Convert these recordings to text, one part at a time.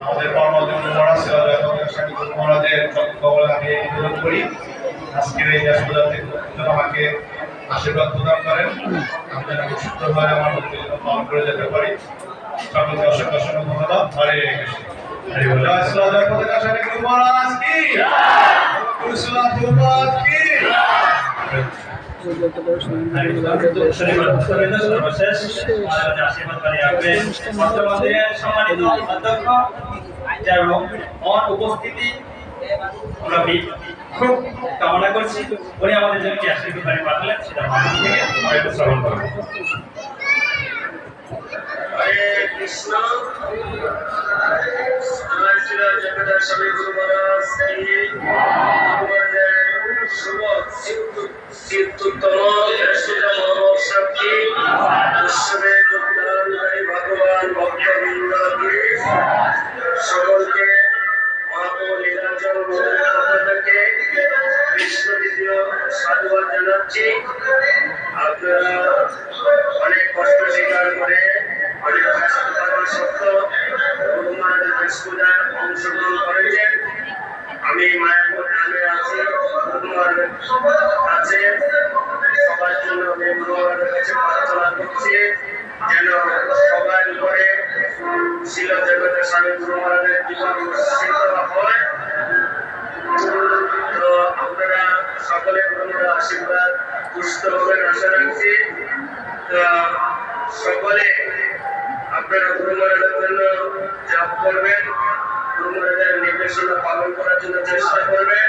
আমাদের কর্মদিন মহারাজ সিরাজ মহারাজের কবলে আমি নিবেদন করি। আজকের এই ব্যস্ততাতে আমাকে আশীর্বাদ প্রদান করেন। আমি যেন সুন্দরভাবে আমার বক্তব্য পালন করে যেতে পারি। সকলকে অসংখ্য অসংখ্য ধন্যবাদ। হরে কৃষ্ণ। হরে বল। জয় সিরাজ পতাকা স্বামী গুরু মহারাজ কি গুরু সিরাজ কি সর্বশেষ আশীর্বাদ করে রাখবেন মন্দিরের সম্মানিত অধ্যক্ষ যার অন উপস্থিতি আমরা খুব কামনা করছি উনি আমাদের জন্য আশীর্বাদ বাড়ি কৃষ্ণ স্বামী গুরু মহারাজ কি আমাদের শুভ সিদ্ধতম শ্রেষ্ঠ মহোৎসব কি উৎসবে যোগদানকারী ভগবান ভক্তবৃন্দ কি সকলকে মন্দিরের পক্ষ থেকে কৃষ্ণ সাধুবাদ জানাচ্ছি আপনারা অনেক কষ্ট স্বীকার করে অনেক কষ্ট সত্ত্বেও গুরুমানের বৃহস্পতিবার অংশগ্রহণ করেছেন আমি মায়াপুর কাছে সবার জন্য কাছে প্রার্থনা করছি যেন সবার উপরে শিল জগতের স্বামী গুরু মহারাজের জীবন সিদ্ধ হয় তো সকলে গুরুর আশীর্বাদ পুষ্ট হবেন আশা রাখছি সকলে আপনারা গুরু জন্য জপ করবেন গুরু মহারাজের নির্দেশনা পালন করার জন্য চেষ্টা করবেন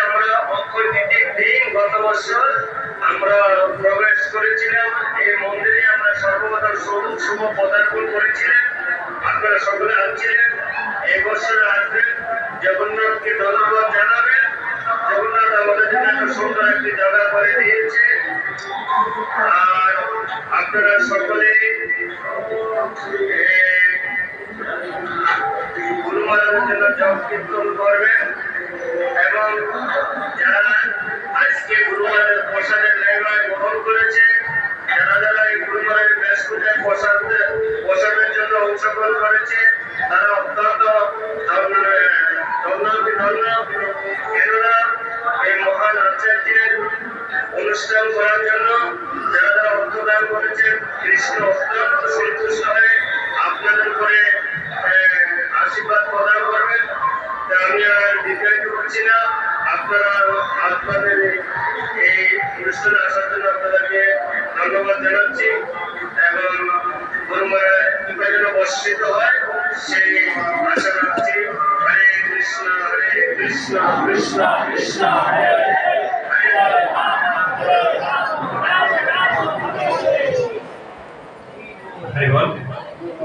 বছর আমরা প্রবেশ করেছিলাম এই মন্দিরে, আমরা সর্বপ্রথম শুভ শুভ পদার্পণ করেছিলেন আপনারা সকলে আসছিলেন, এই বছর আসবেন। জগন্নাথকে ধন্যবাদ জানাবেন। জগন্নাথ আমাদের জন্য একটা সুন্দর একটি জায়গা করে দিয়েছে। আর আপনারা সকলে গুরু জন্য জপ কীর্তন করবেন এবং অনুষ্ঠান করার জন্য যারা যারা অর্থদান করেছেন কৃষ্ণ অত্যন্ত সন্তুষ্ট হয়ে আপনাদের উপরে আশীর্বাদ প্রদান করবেন আমি আর দীর্ঘায়িত করছি না। আপনারা আপনাদের এই- অনুষ্ঠানে আসার জন্য আপনাদেরকে ধন্যবাদ জানাচ্ছি এবং গুরুমারা কৃপা যেন বর্ষিত হয়, সেই আশা রাখছি। হরে কৃষ্ণ হরে কৃষ্ণ কৃষ্ণ কৃষ্ণ। হরে হরি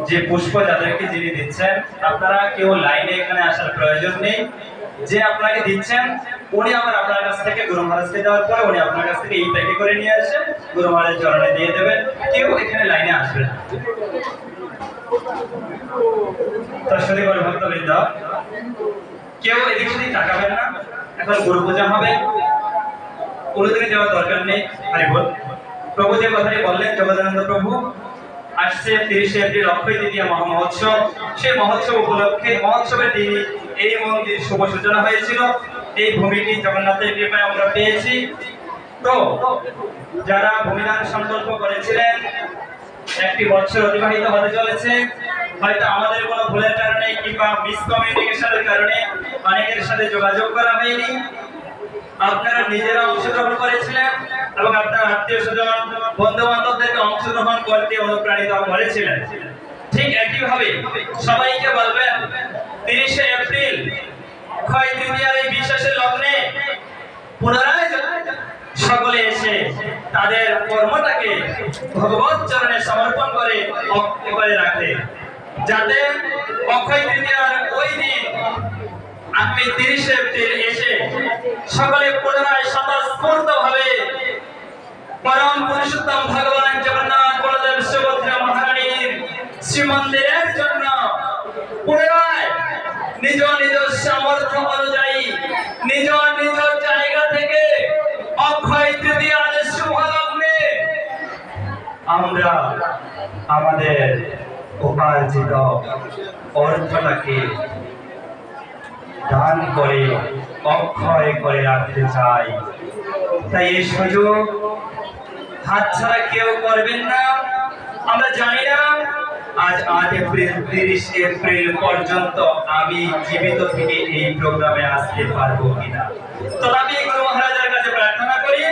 যে পুষ্প যাদেরকে যিনি দিচ্ছেন, আপনারা কেউ লাইনে এখানে আসার প্রয়োজন নেই। যে আপনাকে দিচ্ছেন, উনি আবার আপনার কাছ থেকে গুরু মহারাজকে দেওয়ার পরে উনি আপনার কাছ থেকে এই প্যাকে করে নিয়ে আসে, গুরু মহারাজের চরণে দিয়ে দেবেন। কেউ এখানে লাইনে আসবে না। তার ভক্তবৃন্দ কেউ এদিক সেদিক তাকাবেন না। এখন গুরু পূজা হবে। কোনোদিনই যাওয়ার দরকার নেই। হারি বল প্রভু যে কথাটি বললেন, জগদানন্দ প্রভু আসছে তিরিশে এপ্রিল অক্ষয় তৃতীয়া মহামহোৎসব। সেই মহোৎসব উপলক্ষে মহোৎসবের দিন এই মন্দির শুভ সূচনা হয়েছিল। এই ভূমিটি জগন্নাথের কৃপায় আমরা পেয়েছি। তো, যারা ভূমিদান সংকল্প করেছিলেন, একটি বছর অতিবাহিত হতে চলেছে। হয়তো আমাদের কোনো ভুলের কারণে কিংবা মিসকমিউনিকেশনের কারণে অনেকের সাথে যোগাযোগ করা হয়নি। আপনারা নিজেরা অংশগ্রহণ করেছিলেন। এবং আপনার আত্মীয় স্বজন বন্ধু বান্ধবদেরকে অংশগ্রহণ করতে অনুপ্রাণিত করেছিলেন ঠিক একইভাবে সবাইকে বলবেন, তিরিশে এপ্রিল, ক্ষয় তৃতীয়ার এই বিশ্বাসের লগ্নে পুনরায় সকলে এসে তাদের কর্মটাকে ভগবত চরণে সমর্পণ করে করে রাখে। যাতে অক্ষয় তৃতীয়ার ওই দিন আগামী তিরিশে এপ্রিল এসে সকলে পুনরায় স্বতঃস্ফূর্ত ভাবে পরম পুরুষোত্তম ভগবান জগন্নাথ বলদেব সুভদ্রা মহারানীর শ্রীমন্দিরের জন্য পুনরায় নিজ নিজ সামর্থ্য অনুযায়ী, নিজ নিজ জায়গা থেকে অক্ষয় তৃতীয়ার শুভ লগ্নে আমরা আমাদের উপার্জিত অর্থটাকে দান করে, অক্ষয় করে রাখতে চাই। তাই এই সুযোগ হাতছাড়া কেউ করবেন না। আমরা জানি না, আজ আট এপ্রিল, তিরিশ এপ্রিল পর্যন্ত আমি জীবিত থেকে এই প্রোগ্রামে আসতে পারব কিনা। তবে আমি গুরু মহারাজের কাছে প্রার্থনা করি,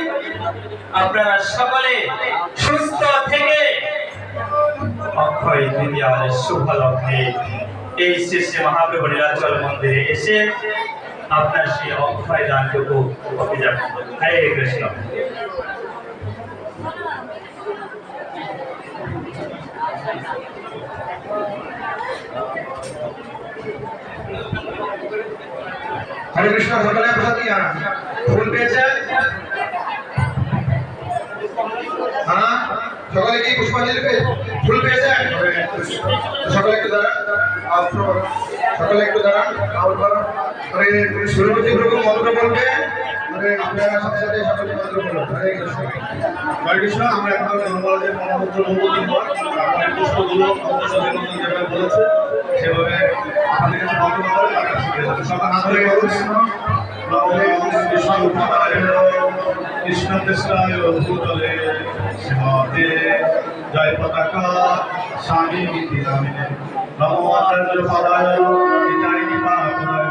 আপনারা সকলে সুস্থ থেকে অক্ষয় তৃতীয়ার শুভ লগ্নে এই শেষে মহাপ্রভু নীলাচল মন্দিরে এসে আপনার সেই অক্ষয় দানটুকু অভিযান। হরে কৃষ্ণ। হরে কৃষ্ণ সকলে আনা ফুল পেয়েছেন হ্যাঁ? সকলে কি পুষ্পাঞ্জলি ফুল পেয়েছেন সকলে একটু আপনার- সকলে একটু দাঁড়ান। আরে সুরপতি প্রভু মন্ত্র বলবে। মানে আপনারা সাথে সাথে সকলে মন্ত্র বলুন হরে কৃষ্ণ। হরে কৃষ্ণ, আমরা এখন ধর্মরাজের মহামন্ত্র আপনার পুষ্পগুলো আমাদের যেভাবে বলেছে। সেভাবে আমাদের কাছে ধরে বলুন কৃষ্ণ কৃষ্ণ কৃষ্ণায় ভূতলে শ্রীমতে জয় পতাকা স্বামী নীতি নামিনে নমো আচার্য পদায়, নিতাই নিপা পদায়,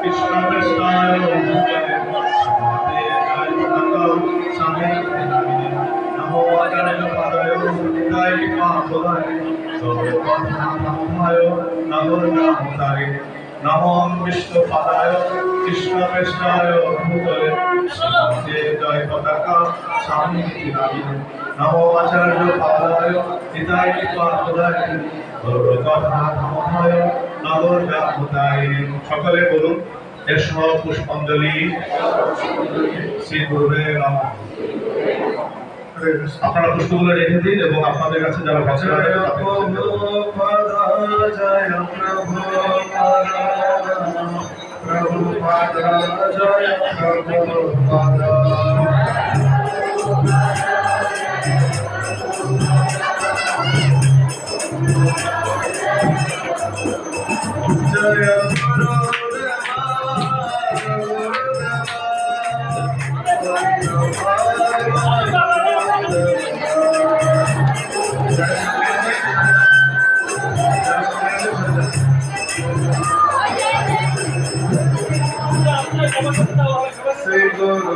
কৃষ্ণ শ্রীমতে জয় পতাকা স্বামী নীতি নামিনে নমো আচার্য পদায় নিতাই নিপা পদায় নমো বিষ্ণু পাদায় কৃষ্ণ কৃষ্ণায় ভূতলে শ্রীমতে জয় পতাকা স্বামী নমো আচার্য পাদায় নিতাই পাদায় গৌরকথায় নগর সকলে বলুন এসব পুষ্পাঞ্জলি শ্রী গুরুদেব আপনারা পুষ্পগুলো রেখে দিন এবং আপনাদের কাছে যারা বছর শ্রী গুরু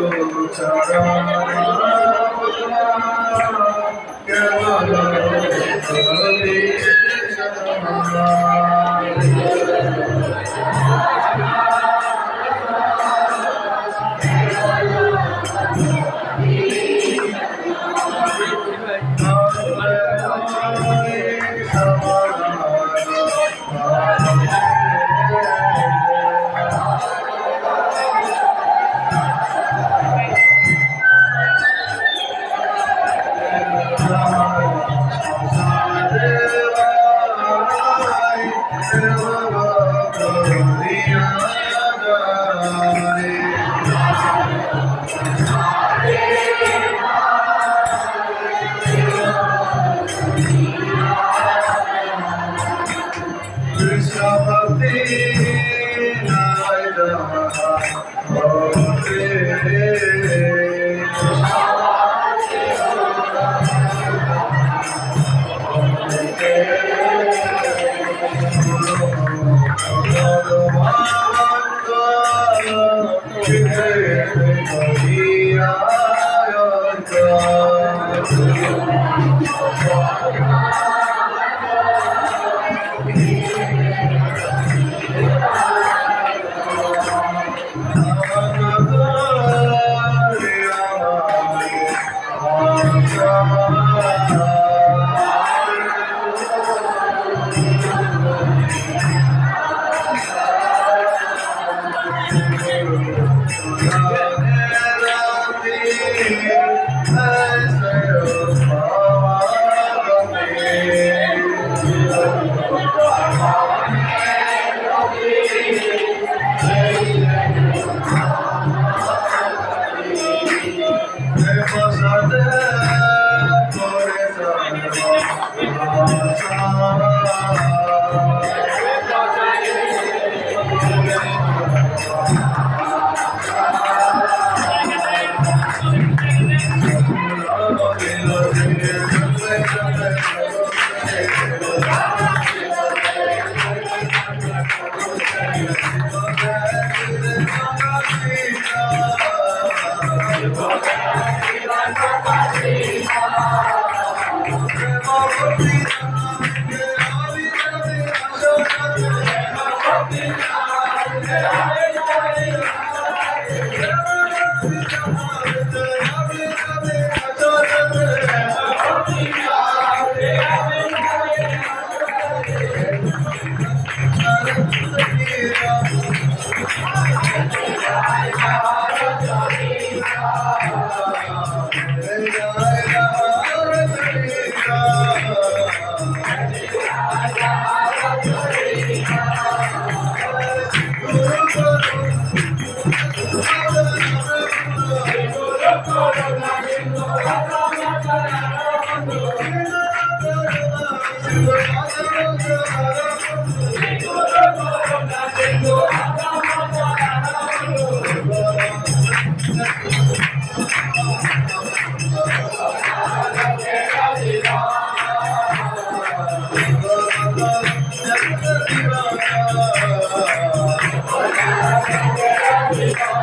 Thank you.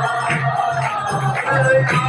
পতাকা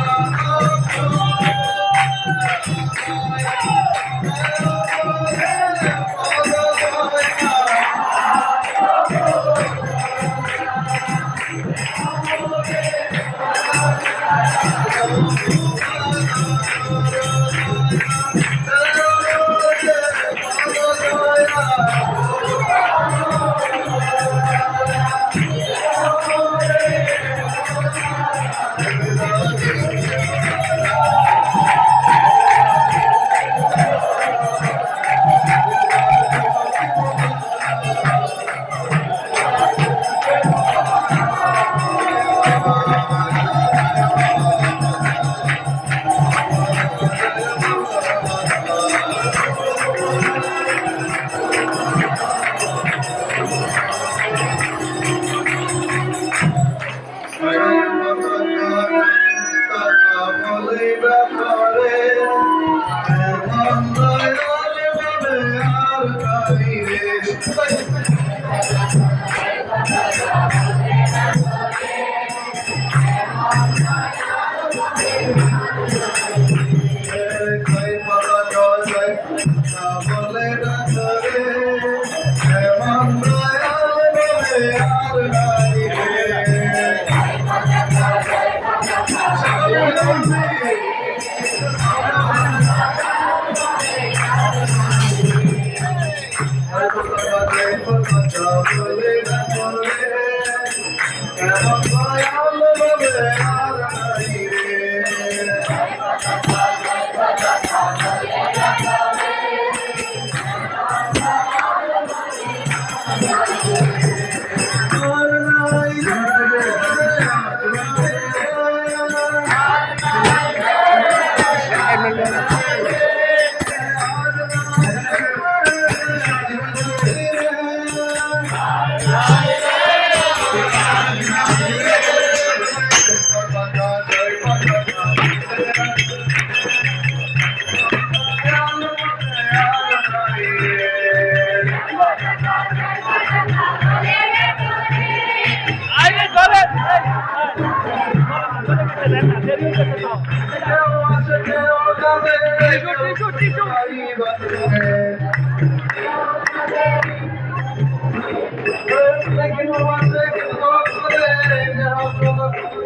জয়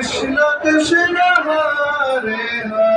কৃষ্ণ কৃষ্ণ হরে হরে।